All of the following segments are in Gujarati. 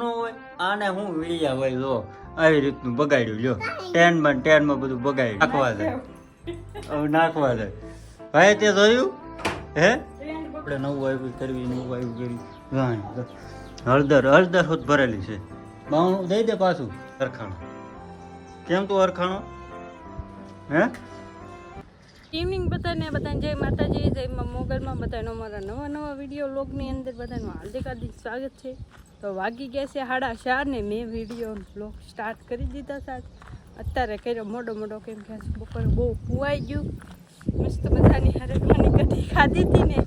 ન હોય, આને હું વીડિયા હોય જો આવી રીતનું બગાડ્યું, લ્યો. ટેનમાં ટેનમાં બધું બગાડ્યું. નાખવા દે. નાખવા દે. ભાઈ, તે જોયું? હે? આપણે નવું આવ્યું કરવી, નવું આવ્યું કરવી. હળદર હળદર હોત ભરેલી છે. બાઉ દઈ દે પાછું અરખાણું કેમ તું અરખાણો હે? ઇવનિંગ બધાને બધાને જય માતાજી, જય મોગલમાં બધાનો અમારા નવા નવા વીડિયો લોગની અંદર બધાનું હાર્દિક હાર્દિક સ્વાગત છે. તો વાગી ગયા છે સાડા ચાર ને મેં વીડિયો બ્લોગ સ્ટાર્ટ કરી દીધા સાથે અત્યારે કર્યો મોડો મોડો કેમ કે બપોરે બહુ પુવાઈ ગયું. મસ્ત બધાની હારે ખાની કઢી ખાધી હતી ને,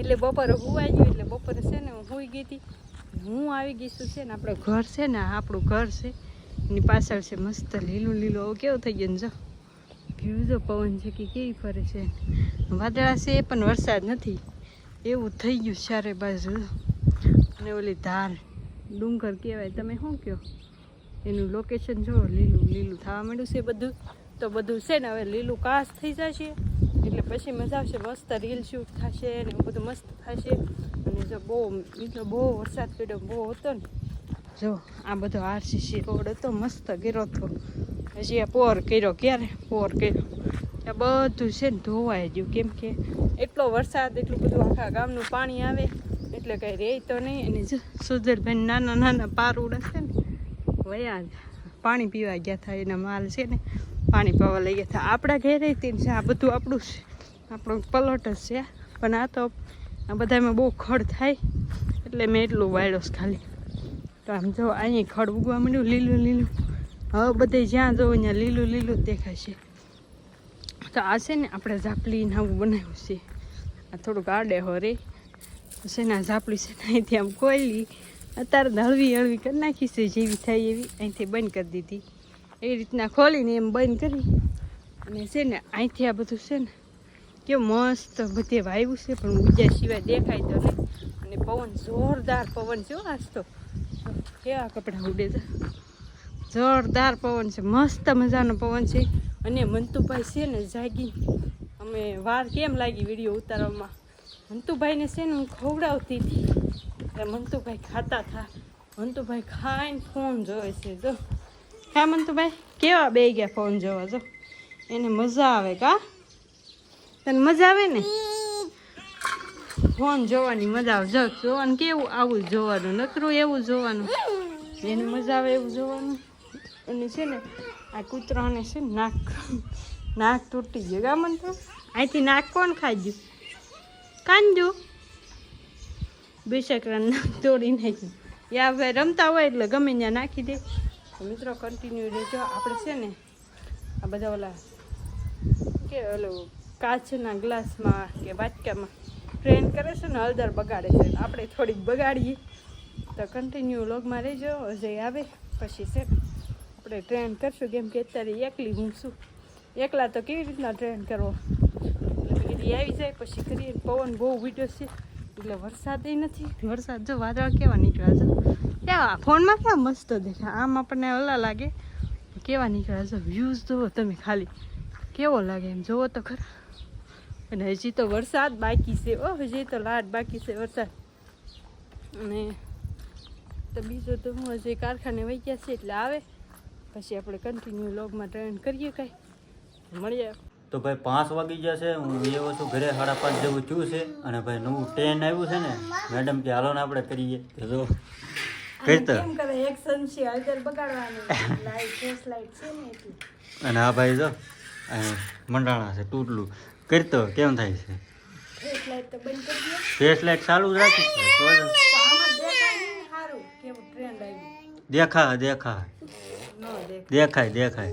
એટલે બપોરે હુવાઈ ગયું, એટલે બપોરે છે ને હું હુઈ ગઈ હતી. હું આવી ગઈ છું છે ને આપણે ઘર છે ને આપણું ઘર છે. એની પાછળ છે મસ્ત લીલું લીલું. કેવો થઈ ગયું ને જો? વ્યૂ જો પવન છે કે કેવી ફરે છે. વાદળા છે પણ વરસાદ નથી. એવું થઈ ગયું ચારે બાજુ. અને ઓલી ધાર. ડુંગર કહેવાય, તમે શું કહો? એનું લોકેશન જો લીલું લીલું થવા માંડ્યું છે બધું. તો બધું છે ને હવે લીલું કાસ થઈ જશે. એટલે પછી મજા આવશે, મસ્ત રીલ શૂટ થશે ને એવું બધું મસ્ત થશે. અને જો બહુ, મિત્રો, બહુ વરસાદ પડ્યો, બહુ હતો ને. જો, આ બધો આરસીસી રોડ હતો, મસ્ત ગેરો હતો. હજી આ પોર કર્યો, ક્યારે પોર કર્યો? આ બધું છે ને ધોવાઈ ગયું. કેમ કે એટલો વરસાદ, એટલું બધું આખા ગામનું પાણી આવે. એટલે કંઈ રહે તો નહીં. અને જો નાના નાના પારુડા છે ને, વયા પાણી પીવા ગયા હતા એના માલ છે ને, પાણી પીવા લઈ ગયા હતા આપણા ઘેરે છે, આ બધું આપણું છે. આપણો પલોટ જ છે, પણ આ તો આ બધામાં બહુ ખડ થાય, એટલે મેં એટલું વાયડોસ ખાલી. તો આમ જો, અહીંયા ખડ ઉગવા માંડ્યું, લીલું લીલું. હવે બધે જ્યાં જવું ત્યાં લીલું લીલું દેખાય છે. તો આ છે ને, આપણે ઝાપલી આવું બનાવ્યું છે. આ થોડુંક આડે હોરે છે ને ઝાપડું છે અહીંથી આમ કોયલી. અત્યારે હળવી હળવી કરી નાખી છે, જેવી થાય એવી. અહીંથી બંધ કરી દીધી. એ રીતના ખોલીને એમ બંધ કરી. અને છે ને, અહીંથી આ બધું છે ને, કેવું મસ્ત બધે વાવ્યું છે, પણ બીજા સિવાય દેખાય તો નહીં. અને પવન જોરદાર પવન છે આજ તો. કેવા કપડાં ઉડે છે. જોરદાર પવન છે, મસ્ત મજાનો પવન છે. અને મંતુભાઈ છે ને જાગી. અમે વાર કેમ લાગી વીડિયો ઉતારવામાં? મંતુભાઈને છે ને હું ખવડાવતી હતી. એટલે મંતુભાઈ ખાતા હતા. મંતુભાઈ ખાઈને ફોન જોવે છે. જો. હા, મંતુભાઈ, કેવા બે ગયા ફોન જોવા? જો. એને મજા આવે કા? તને મજા આવે ને? ફોન જોવાની મજા આવે. જો, જોવાનું કેવું આવું જોવાનું? નકરું એવું જોવાનું? એને મજા આવે એવું જોવાનું? અને છે ને, આ કૂતરાને છે નાક નાક તૂટી ગયું. ગામન તો અહીંથી નાક કોણ ખાઈ ગયું? કાંજુ બેશકરા નાક તોડી નાખ્યું યા ભાઈ રમતા હોય એટલે ગમે ત્યાં નાખી દે. મિત્રો કન્ટિન્યુ રહેજો. આપણે છે ને આ બધા ઓલા કે ઓલું કાચના ગ્લાસમાં કે વાટકામાં ટ્રેન કરે છે ને, હળદર બગાડે છે. આપણે થોડીક બગાડીએ. તો કન્ટિન્યુ લોગમાં રહેજો. અજય આવે. પછી છે આપણે ટ્રેન કરશું. કેમ કે અત્યારે એકલી હું છું. એકલા તો કેવી રીતના ટ્રેન કરવો? એટલે આવી જાય, પછી કરીએ પવન બહુ વીડ્યો છે, એટલે વરસાદ નથી. વરસાદ જો વાદળ કેવા નીકળ્યા છે. કેવા? ફોનમાં કેવા મસ્ત દેખાય? આમ આપણને ઓલા લાગે, કેવા નીકળ્યા છે? વ્યૂઝ જુઓ તમે ખાલી. કેવો લાગે એમ? જુઓ તો ખરા. અને હજી તો વરસાદ બાકી છે. ઓ હજી તો લાટ બાકી છે વરસાદ. અને તો બીજો તો હું હજી કારખાને વહી ગયા છે, એટલે આવે. પછી આપણે કન્ટિન્યુ લોગમાં ટ્રેન કરીએ કાંઈ. મળીએ. તો ભાઈ પાંચ વાગી ગયા છે હું આવ્યો છું ઘરે સાડા પાંચ જેવું થયું છે અને ભાઈ નવું ટ્રેન આવ્યું છે ને મેડમ કે હાલો ને આપણે કરીએ. તો જો અને આ ભાઈ જો મંડાણા છે તૂટલું. કરતો કેમ થાય છે? ફેસ લાઈટ ચાલુ જ રાખી દેખા દેખા દેખાય દેખાય.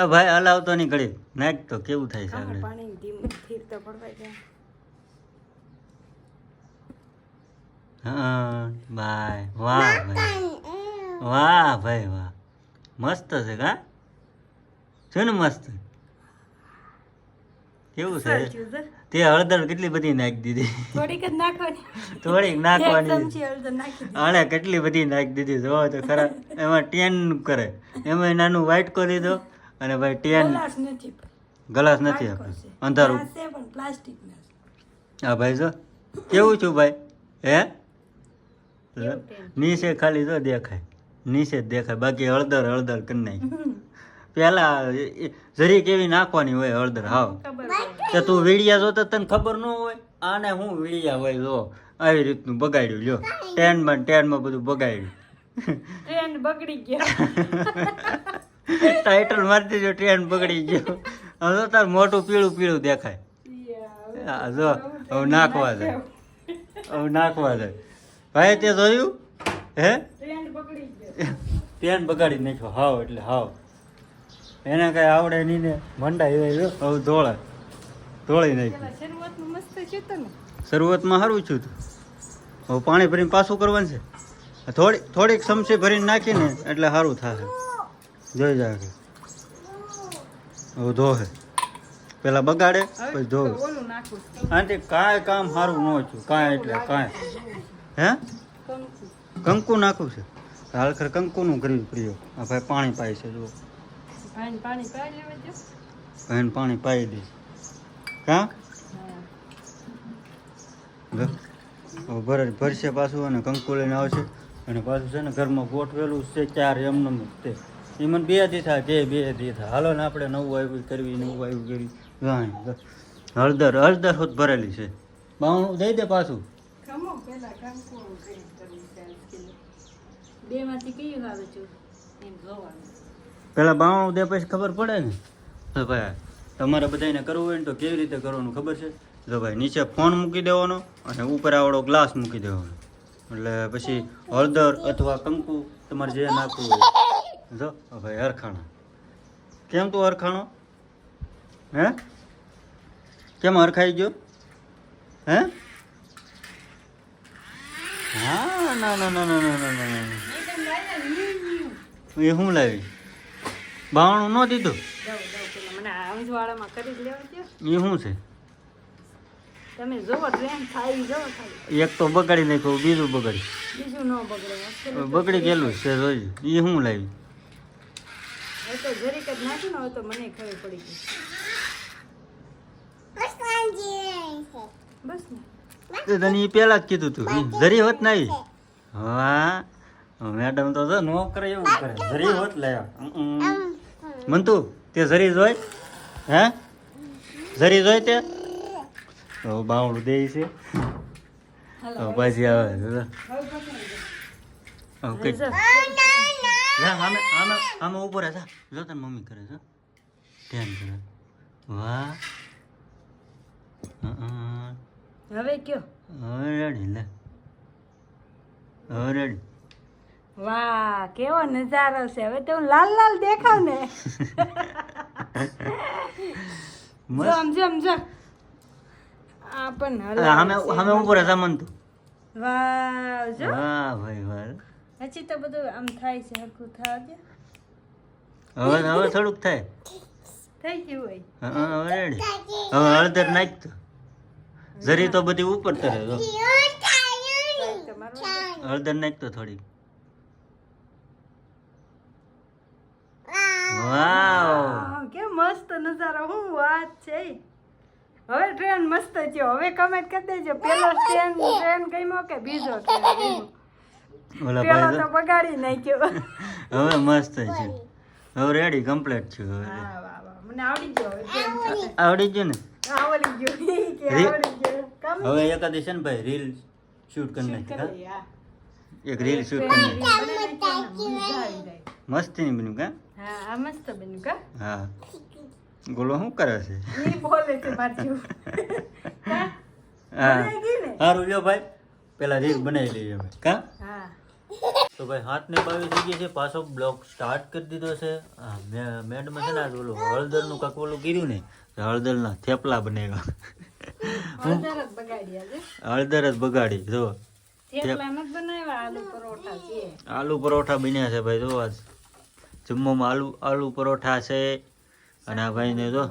આ ભાઈ હલાવતો નહીં ઘડી નાખ તો કેવું થાય છે આગળ? પાણી ધીમ સ્થિર તો પડવાય જાય. હા ભાઈ વાહ ભાઈ. વાહ ભાઈ વાહ. મસ્ત છે કા? છે ને મસ્ત? કેવું છે. તે હળદર કેટલી બધી નાખી દીધી? થોડીક જ નાખવાની. થોડીક નાખવાની. કેટલી બધી નાખી દીધી જો તો ખરા. એમાં ટેન કરે. એમાં નાનું વ્હાઈટ કરી દીધો અને ભાઈ ટેન ગ્લાસ નથી ગ્લાસ નથી આપણે અંધારું. હા ભાઈ જો કેવું છું ભાઈ? હે? નીચે ખાલી જો દેખાય. નીચે જ દેખાય. બાકી હળદર હળદર કરી નાખી. પેલા જરી કેવી નાખવાની હોય હળદર? હાવ. તો તું વીડિયા જોતો તને ખબર ન હોય? આને હું વીડિયા હોય? જો આવી રીતનું બગાડ્યું. લ્યો ટેનમાં ને ટેનમાં બધું બગાડ્યું. ટ્રેન બગડી ગયો. ટાઇટલ મારી દેજો ટ્રેન પકડી ગયો. હવે તો તાર મોટું પીળું પીળું દેખાય. જો હવે નાખવા જાય હવે નાખવા જાય ભાઈ તે જોયું? હે? ટ્રેન બગડી નાખ્યો. હાવ એટલે હાવ. એને કઈ આવડે નહીં ને. મંડા એવા હવે ધોળે. ધોળી નાખ્યું. શરૂઆતમાં સારું છું તું હવે પાણી ભરીને પાછું કરવાનું છે. થોડી થોડીક ચમચી ભરીને નાખીને એટલે સારું થશે. જોઈ જાય કે હવે ધોહે પેલા બગાડે પછી ધો. ધોવે આનાથી કાંઈ કામ સારું ન થયું. કાંઈ એટલે કાંઈ. હે? કંકુ નાખું છે. હાલ ખર કંકુનું કર્યું પ્રિયો. આ ભાઈ પાણી પાય છે જો ભાઈને પાણી પાઈ દે. હા. ભરે ભરશે પાછું અને કંકુ લઈને આવશે. અને પાછું છે ને ઘરમાં ગોઠવેલું છે ચાર એમને તે. એ મને બે દી થાય કે બે દી થાય હાલો ને આપણે નવું આવ્યું કરવી નવું આવ્યું કરવી. ગાય હળદર હળદર હોત ભરેલી છે. બાવણું દઈ દે પાછું. પેલા બાવણું દે પછી ખબર પડે ને? તો ભાઈ તમારે બધાને કરવું હોય ને તો કેવી રીતે કરવાનું ખબર છે? જો ભાઈ નીચે ફોન મૂકી દેવાનો અને ઉપર આવડો ગ્લાસ મૂકી દેવાનો. એટલે પછી હળદર અથવા કંકુ તમારે જે નાખવું હોય. જો ભાઈ હરખાણા. કેમ તું હરખાણો? હે? કેમ હરખાઈ ગયો? હે? હા ના ના ના ના ના ના ના. ના એ શું લાવી? બાવણું ન દીધું? એ શું છે? તમે જોવો ટ્રેન થાય જોવો એક તો બગાડી નાખ્યું બીજું બગાડી બીજું ન બગડે બગડી ગયેલું છે જોઈ. એ શું લાવી? હવે તો જરીક જ નાખ્યું ને હવે તો મને ખબર પડી ગઈ. બસ ને. તે તને એ પહેલા જ કીધું તું જરી હોત ને હા. મેડમ તો જો નો કરે એવું કરે. જરી હોત લાવ્યા મંતુ તે જરી જોઈ? હે? જરી જોઈ તે? બાવડું દે છે. પાછી આવે. આમે આમે આમે ઊભો રહે જો. તને મમ્મી કરે છે ધ્યાન કરે. વાહ. હવે કયો? ઓરડી લે. ઓરડી વાહ કેવો નજારો છે. હવે તો લાલ લાલ દેખાવ ને. સમજો સમજો આ પણ હાલ હમે હમે મન તો. વાહ જો. વાહ ભાઈ વાહ. હજી તો બધું આમ થાય છે હરખું થાય હવે હવે થોડુંક થાય. થઈ ગયું હોય. હા હવે રેડી હવે હળદર નાખ તો જરી તો બધી ઉપર તરે હળદર નાખ તો થોડી. વાવ. કે મસ્ત નજારો. હું વાત છે. હવે ટ્રેન મસ્ત છે હવે કમેન્ટ કરી દેજો. પેલો ટ્રેન ટ્રેન ગમ્યો કે બીજો ટ્રેન ઓલા ભાઈ તો બગાડી નાખ્યો. હવે મસ્ત છે. હવે રેડી કમ્પ્લીટ છું હવે. વાહ વાહ. મને આવડી ગયો આવડી. ગયો ને? આવડી ગયો. કે આવડી ગયું. હવે એકાદી છે ને ભાઈ રીલ શૂટ કરી નાખી હા? એક રીલ શૂટ કરી નાખી. મસ્ત ને બન્યું કા? હા આ મસ્ત બન્યું કા? હા. ગોલો શું કરે છે? ઈ બોલે છે પાછું. હા. હા. બનાવી ગઈ ને? સારું લ્યો ભાઈ. પેલા રીલ બનાવી લઈએ અમે. કા? હા. તો ભાઈ હાથ ને બાવી થઈ ગયા છે પાછો બ્લોક સ્ટાર્ટ કરી દીધો છે. મેડમે છે ને આજ ઓલું હળદરનું કાંક ઓલું કર્યું ને હળદરના થેપલા બનાવ્યા. હળદર જ બગાડી જો થેપલા નથી બનાવ્યા આલુ પરોઠા છે. આલુ પરોઠા બન્યા છે ભાઈ જો આજ. જમવામાં આલુ આલુ પરોઠા છે અને આ ભાઈને જો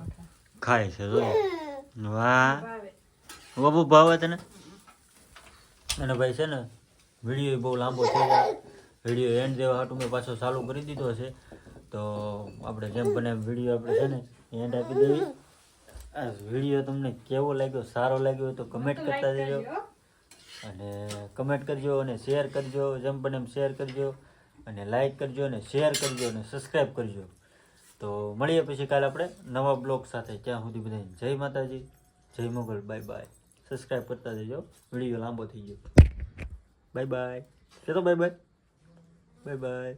ખાય છે જો. વાહ. બાબુ ભાવે તને? અને ભાઈ છે ને વીડિયો બહુ લાંબો થઈ જાય વીડિયો એન્ડ દેવા હાટું મેં પાછો ચાલુ કરી દીધો છે. તો આપણે જેમ બને વીડિયો આપણે છે ને એન્ડ આપી દેવી. વીડિયો તમને કેવો લાગ્યો સારો લાગ્યો તો કમેન્ટ કરતા દેજો અને કમેન્ટ કરજો અને શેર કરજો જેમ બને એમ શેર કરજો. અને લાઈક કરજો અને શેર કરજો અને સબસ્ક્રાઈબ કરજો. તો મળીએ પછી કાલે આપણે નવા બ્લોગ સાથે. ત્યાં સુધી બધાને જય માતાજી જય મોગલ બાય બાય સબસ્ક્રાઈબ કરતા જજો વીડિયો લાંબો થઈ ગયો. બાય બાય તો બાય બાય બાય બાય